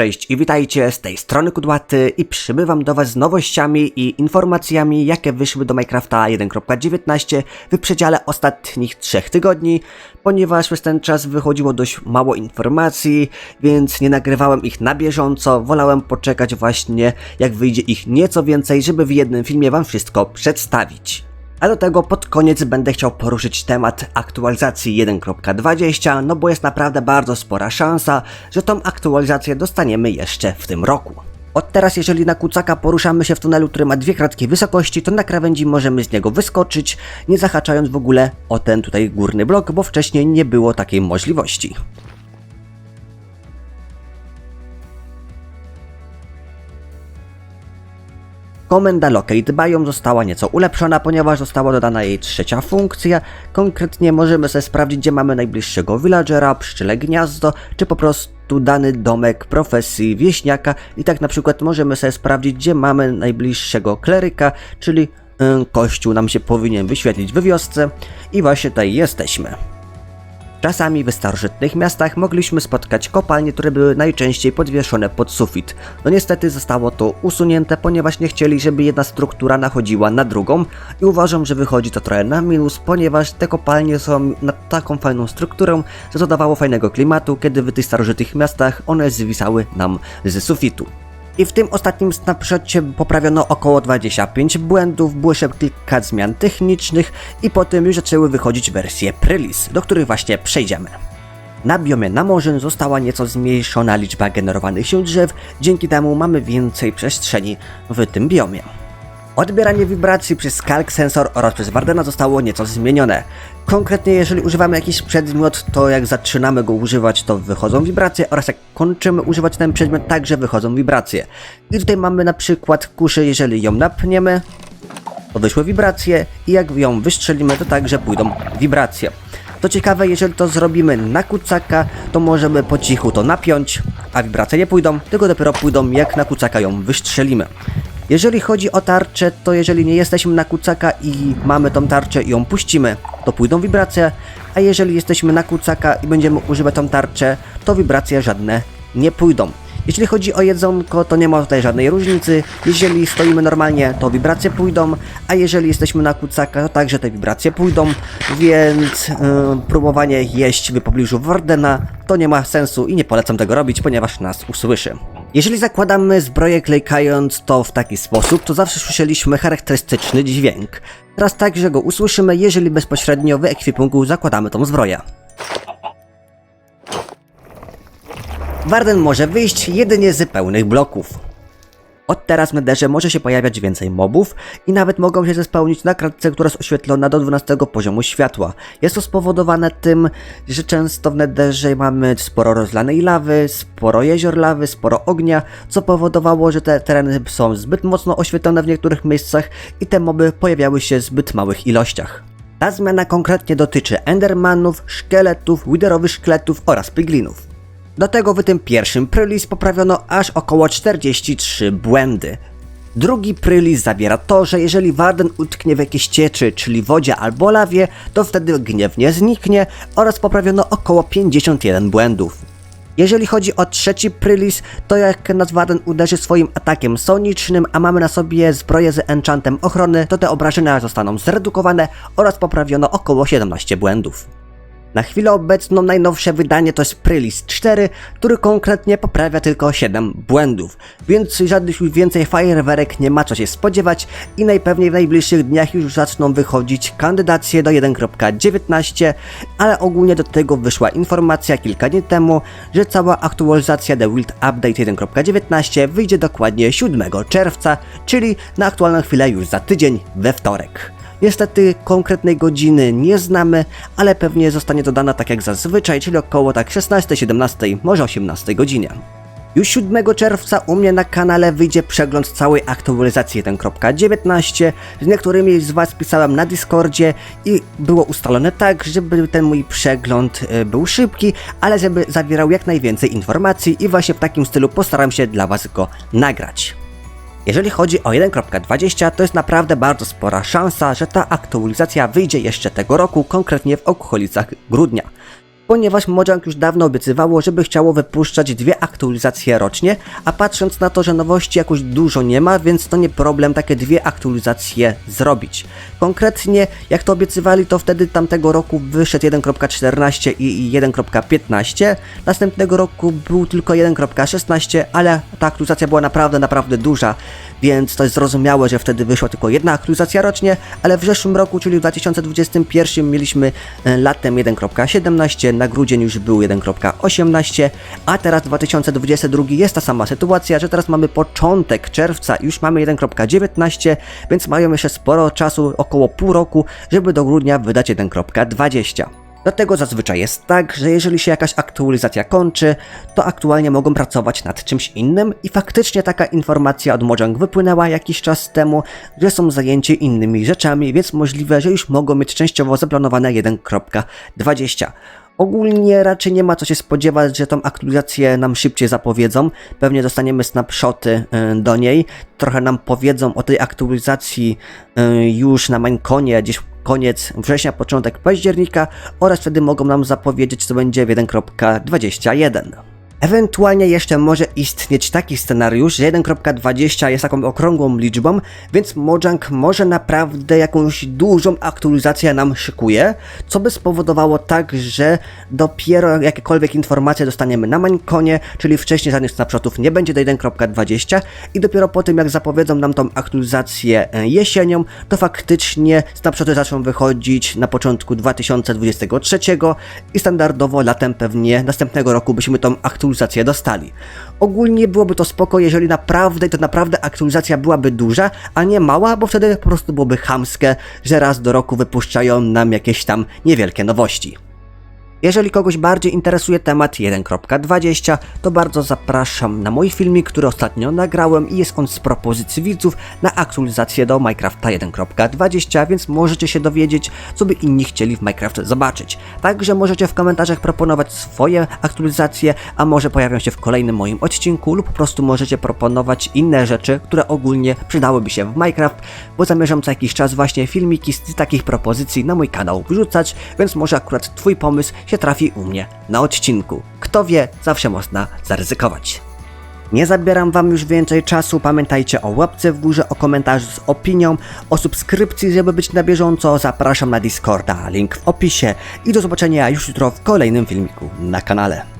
Cześć i witajcie, z tej strony Kudłaty i przybywam do Was z nowościami i informacjami, jakie wyszły do Minecrafta 1.19 w przedziale ostatnich trzech tygodni, ponieważ przez ten czas wychodziło dość mało informacji, więc nie nagrywałem ich na bieżąco, wolałem poczekać właśnie jak wyjdzie ich nieco więcej, żeby w jednym filmie Wam wszystko przedstawić. A do tego pod koniec będę chciał poruszyć temat aktualizacji 1.20, no bo jest naprawdę bardzo spora szansa, że tą aktualizację dostaniemy jeszcze w tym roku. Od teraz, jeżeli na kucaka poruszamy się w tunelu, który ma dwie kratki wysokości, to na krawędzi możemy z niego wyskoczyć, nie zahaczając w ogóle o ten tutaj górny blok, bo wcześniej nie było takiej możliwości. Komenda Locate Biome została nieco ulepszona, ponieważ została dodana jej trzecia funkcja. Konkretnie możemy sobie sprawdzić, gdzie mamy najbliższego villagera, pszczele gniazdo, czy po prostu dany domek profesji wieśniaka. I tak na przykład możemy sobie sprawdzić, gdzie mamy najbliższego kleryka, czyli y, kościół nam się powinien wyświetlić w wiosce. I właśnie tutaj jesteśmy. Czasami w starożytnych miastach mogliśmy spotkać kopalnie, które były najczęściej podwieszone pod sufit. No niestety zostało to usunięte, ponieważ nie chcieli, żeby jedna struktura nachodziła na drugą i uważam, że wychodzi to trochę na minus, ponieważ te kopalnie są na taką fajną strukturą, że dodawało fajnego klimatu, kiedy w tych starożytnych miastach one zwisały nam z sufitu. I w tym ostatnim snapshocie poprawiono około 25 błędów, było jeszcze kilka zmian technicznych i potem już zaczęły wychodzić wersje Prylis, do których właśnie przejdziemy. Na biomie Namorzyn została nieco zmniejszona liczba generowanych się drzew, dzięki temu mamy więcej przestrzeni w tym biomie. Odbieranie wibracji przez Skalk Sensor oraz przez Wardena zostało nieco zmienione. Konkretnie, jeżeli używamy jakiś przedmiot, to jak zaczynamy go używać, to wychodzą wibracje oraz jak kończymy używać ten przedmiot, także wychodzą wibracje. I tutaj mamy na przykład kuszę, jeżeli ją napniemy, to wyszły wibracje i jak ją wystrzelimy, to także pójdą wibracje. To ciekawe, jeżeli to zrobimy na kucaka, to możemy po cichu to napiąć, a wibracje nie pójdą, tylko dopiero pójdą jak na kucaka ją wystrzelimy. Jeżeli chodzi o tarczę, to jeżeli nie jesteśmy na kucaka i mamy tą tarczę i ją puścimy, to pójdą wibracje, a jeżeli jesteśmy na kucaka i będziemy używać tą tarczę, to wibracje żadne nie pójdą. Jeśli chodzi o jedzonko, to nie ma tutaj żadnej różnicy. Jeżeli stoimy normalnie, to wibracje pójdą, a jeżeli jesteśmy na kucaka, to także te wibracje pójdą, więc yy, próbowanie jeść w pobliżu Wardena to nie ma sensu i nie polecam tego robić, ponieważ nas usłyszy. Jeżeli zakładamy zbroję klejkając to w taki sposób, to zawsze słyszeliśmy charakterystyczny dźwięk. Teraz także go usłyszymy, jeżeli bezpośrednio w ekwipunku zakładamy tą zbroję. Warden może wyjść jedynie z pełnych bloków. Od teraz w Netherze może się pojawiać więcej mobów i nawet mogą się zespełnić na kratce, która jest oświetlona do 12 poziomu światła. Jest to spowodowane tym, że często w Netherze mamy sporo rozlanej lawy, sporo jezior lawy, sporo ognia, co powodowało, że te tereny są zbyt mocno oświetlone w niektórych miejscach i te moby pojawiały się w zbyt małych ilościach. Ta zmiana konkretnie dotyczy endermanów, szkieletów, widerowych szkieletów oraz piglinów. Do tego w tym pierwszym prylis poprawiono aż około 43 błędy. Drugi prylis zawiera to, że jeżeli Warden utknie w jakiejś cieczy, czyli wodzie albo lawie, to wtedy gniewnie zniknie oraz poprawiono około 51 błędów. Jeżeli chodzi o trzeci prylis, to jak nas Warden uderzy swoim atakiem sonicznym, a mamy na sobie zbroję z enchantem ochrony, to te obrażenia zostaną zredukowane oraz poprawiono około 17 błędów. Na chwilę obecną najnowsze wydanie to jest Prylis 4, który konkretnie poprawia tylko 7 błędów, więc żadnych już więcej fajerwerek nie ma co się spodziewać i najpewniej w najbliższych dniach już zaczną wychodzić kandydacje do 1.19, ale ogólnie do tego wyszła informacja kilka dni temu, że cała aktualizacja The Wild Update 1.19 wyjdzie dokładnie 7 czerwca, czyli na aktualną chwilę już za tydzień we wtorek. Niestety konkretnej godziny nie znamy, ale pewnie zostanie dodana tak jak zazwyczaj, czyli około tak 16, 17, może 18 godzinie. Już 7 czerwca u mnie na kanale wyjdzie przegląd całej aktualizacji 1.19. Z niektórymi z Was pisałem na Discordzie i było ustalone tak, żeby ten mój przegląd e, był szybki, ale żeby zawierał jak najwięcej informacji i właśnie w takim stylu postaram się dla Was go nagrać. Jeżeli chodzi o 1.20, to jest naprawdę bardzo spora szansa, że ta aktualizacja wyjdzie jeszcze tego roku, konkretnie w okolicach grudnia. Ponieważ Mojang już dawno obiecywało, żeby chciało wypuszczać dwie aktualizacje rocznie, a patrząc na to, że nowości jakoś dużo nie ma, więc to nie problem takie dwie aktualizacje zrobić. Konkretnie, jak to obiecywali, to wtedy tamtego roku wyszedł 1.14 i i 1.15, następnego roku był tylko 1.16, ale ta aktualizacja była naprawdę, naprawdę duża, więc to jest zrozumiałe, że wtedy wyszła tylko jedna aktualizacja rocznie, ale w zeszłym roku, czyli w 2021 mieliśmy e, latem 1.17, na grudzień już był 1.18, a teraz 2022 jest ta sama sytuacja, że teraz mamy początek czerwca już mamy 1.19, więc mają jeszcze sporo czasu, około pół roku, żeby do grudnia wydać 1.20. Dlatego zazwyczaj jest tak, że jeżeli się jakaś aktualizacja kończy, to aktualnie mogą pracować nad czymś innym i faktycznie taka informacja od Mojang wypłynęła jakiś czas temu, że są zajęci innymi rzeczami, więc możliwe, że już mogą mieć częściowo zaplanowane 1.20. Ogólnie raczej nie ma co się spodziewać, że tą aktualizację nam szybciej zapowiedzą. Pewnie dostaniemy snapshoty y, do niej. Trochę nam powiedzą o tej aktualizacji y, już na Minecone, gdzieś koniec września, początek października oraz wtedy mogą nam zapowiedzieć, co będzie w 1.21. Ewentualnie jeszcze może istnieć taki scenariusz, że 1.20 jest taką okrągłą liczbą, więc Mojang może naprawdę jakąś dużą aktualizację nam szykuje, co by spowodowało tak, że dopiero jakiekolwiek informacje dostaniemy na Mańkonie, czyli wcześniej żadnych snapshotów nie będzie do 1.20 i dopiero po tym jak zapowiedzą nam tą aktualizację e, jesienią, to faktycznie snapshoty zaczną wychodzić na początku 2023 i standardowo latem pewnie następnego roku byśmy tą aktualizację dostali. Ogólnie byłoby to spoko, jeżeli naprawdę, to naprawdę aktualizacja byłaby duża, a nie mała, bo wtedy po prostu byłoby chamskie, że raz do roku wypuszczają nam jakieś tam niewielkie nowości. Jeżeli kogoś bardziej interesuje temat 1.20, to bardzo zapraszam na mój filmik, który ostatnio nagrałem i jest on z propozycji widzów na aktualizację do Minecrafta 1.20, więc możecie się dowiedzieć, co by inni chcieli w Minecraft zobaczyć. Także możecie w komentarzach proponować swoje aktualizacje, a może pojawią się w kolejnym moim odcinku lub po prostu możecie proponować inne rzeczy, które ogólnie przydałyby się w Minecraft, bo zamierzam co jakiś czas właśnie filmiki z takich propozycji na mój kanał wrzucać, więc może akurat Twój pomysł się trafi u mnie na odcinku. Kto wie, zawsze można zaryzykować. Nie zabieram wam już więcej czasu, pamiętajcie o łapce w górze, o komentarzu z opinią, o subskrypcji, żeby być na bieżąco, zapraszam na Discorda, link w opisie i do zobaczenia już jutro w kolejnym filmiku na kanale.